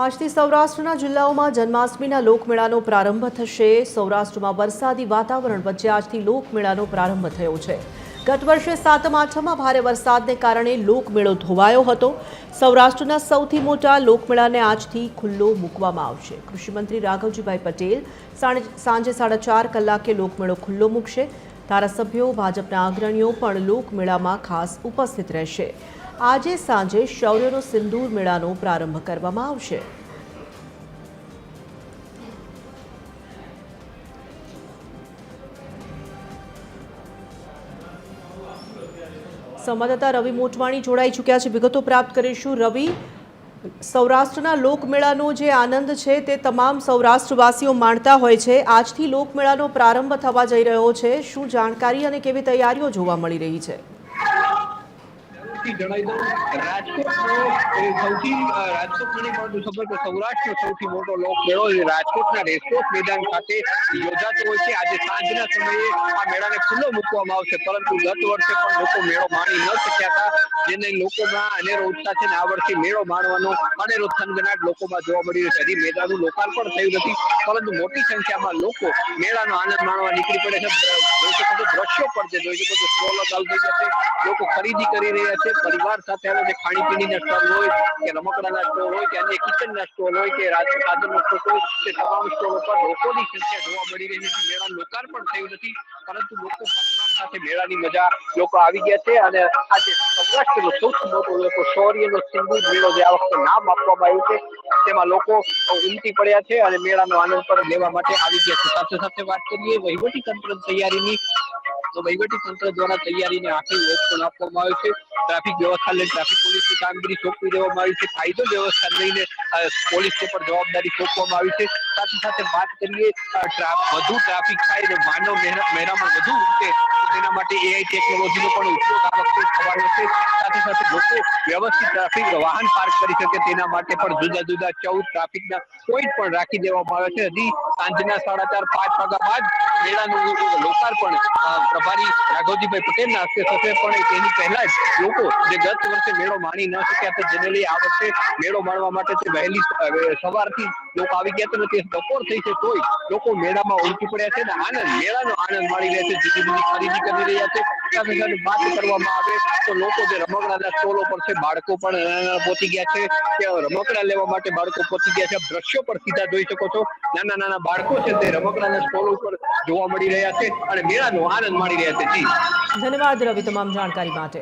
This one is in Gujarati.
આજથી સૌરાષ્ટ્રના જિલ્લાઓમાં જન્માષ્ટમીના લોકમેળાનો પ્રારંભ થશે. સૌરાષ્ટ્રમાં વરસાદી વાતાવરણ વચ્ચે આજથી લોકમેળાનો પ્રારંભ થયો છે. ગત વર્ષે સાતમ આઠમમાં ભારે વરસાદને કારણે લોકમેળો ધોવાયો હતો. સૌરાષ્ટ્રના સૌથી મોટા લોકમેળાને આજથી ખુલ્લો મૂકવામાં આવશે. કૃષિમંત્રી રાઘવજીભાઈ પટેલ સાંજે સાડા ચાર કલાકે લોકમેળો ખુલ્લો મૂકશે. ધારાસભ્યો, ભાજપના અગ્રણીઓ પણ લોકમેળામાં ખાસ ઉપસ્થિત રહેશે. આજે સાંજે શૌર્યનો સિંદૂર મેળાનો પ્રારંભ કરવામાં આવશે. સંવાદદાતા રવિ મોટવાણી જોડાઈ ચૂક્યા છે. વિગતો પ્રાપ્ત કરીશું. રવિ, સૌરાષ્ટ્રના લોકમેળાનો જે આનંદ છે તે તમામ સૌરાષ્ટ્રવાસીઓ માણતા હોય છે. આજથી લોકમેળાનો પ્રારંભ થવા જઈ રહ્યો છે. શું જાણકારી અને કેવી તૈયારીઓ જોવા મળી રહી છે? થી જણાવી દઉં રાજકોટનો સૌથી અ, રાજકોટ નહીં પરંતુ સમગ્ર સૌરાષ્ટ્રનો સૌથી મોટો લોકમેળો રાજકોટના રેસકોર્સ મેદાન ખાતે યોજાતો હોય છે. આજે સાંજના સમયે આ મેળાને ખુલ્લો મૂકવામાં આવશે પરંતુ ગત વર્ષે પણ લોકો મેળો માણી ન શક્યા હતા જેને લોકોમાં અનેરો ઉત્સાહ છે આ વર્ષે મેળો માણવાનો અનેરો થનગનાટ લોકોમાં જોવા મળી રહ્યો છે. હજી મેદાનનું લોકાર્પણ થયું નથી પરંતુ મોટી સંખ્યામાં લોકો મેળાનો આનંદ માણવા નીકળી પડે છે. શકો છો દ્રશ્યો છે જોઈ શકો છો સ્ટોલો ચાલુ થઈ ગયા છે લોકો ખરીદી કરી રહ્યા છે, પરિવાર સાથે આવે જે ખાણીપીણીના સ્ટોલ હોય, કે રમકડાના સ્ટોલ હોય, કે અન્ય કિચનના સ્ટોલ હોય, કે સાધનનો સ્ટોલ હોય તે તમામ સ્ટોલ ઉપર લોકોની સંખ્યા જોવા મળી રહી છે. મેળાનું લોકાર્પણ થયું નથી, પરંતુ લોકો પરિવાર સાથે મેળાની મજા લોકો આવી ગયા છે અને આજે સૌરાષ્ટ્રનો સૌથી મોટો લોકો શૌર્યનો સિંદૂર મેળો જે આ વખતે નામ આપવામાં આવ્યું છે, તેમાં લોકો ઉમટી પડ્યા છે અને મેળાનો આનંદ પણ લેવા માટે આવી ગયા છે. સાથે સાથે વાત કરીએ વહીવટી તંત્ર તૈયારીની તો વહીવટી તંત્ર દ્વારા તૈયારીને આખી ઓપ પણ આપવામાં આવ્યો છે. ટ્રાફિક વ્યવસ્થા લઈને ટ્રાફિક પોલીસની કામગીરી સોંપી દેવામાં આવી છે. કાયદો વ્યવસ્થા લઈને પોલીસને પણ જવાબદારી સોંપવામાં આવી છે. સાથે સાથે વાત કરીએ વધુ ટ્રાફિક થાય અને માનવ મહેરામણ વધુ ઉમટે તેના માટે એઆઈ ટેકનોલોજીનો પણ ઉપયોગ આ વખતે થવાનો છે. સાથે સાથે લોકો વ્યવસ્થિત ટ્રાફિક, વાહન પાર્ક કરી શકે તેના માટે પણ જુદા જુદા ચૌદ ટ્રાફિકના પોઈન્ટ પણ રાખી દેવામાં આવે છે. હજી સાંજના સાડા ચાર, પાંચ વાગ્યા બાદ મેળાનું લોકાર્પણ પ્રભારી રાઘવજીભાઈ પટેલના હસ્તે થશે. પણ તેની પહેલા જ લોકો જે ગત વર્ષે મેળો માણી ન શક્યા હતા જેને આ વર્ષે મેળો માણવા માટે તે વહેલી સવારથી લોકો આવી ગયા હતા તે બપોર થઈ છે તોય લોકો મેળામાં ઉમટી પડ્યા છે અને આનંદ, મેળાનો આનંદ માણી રહ્યા છે જુદી જુદી ખરીદી કરી રહ્યા છે. સાથે સાથે વાત કરવામાં આવે તો લોકો જે રમકડાના સ્ટોલો પર છે, બાળકો પણ પહોંચી ગયા છે. કે રમકડા લેવા માટે બાળકો પહોંચી ગયા છે. દ્રશ્યો પર સીધા જોઈ શકો છો. નાના નાના બાળકો છે તે રમકડાના સ્ટોલ ઉપર જોવા મળી રહ્યા છે અને મેળાનો આનંદ માણી રહ્યા છે. જી. ધન્યવાદ રવિ તમામ જાણકારી માટે.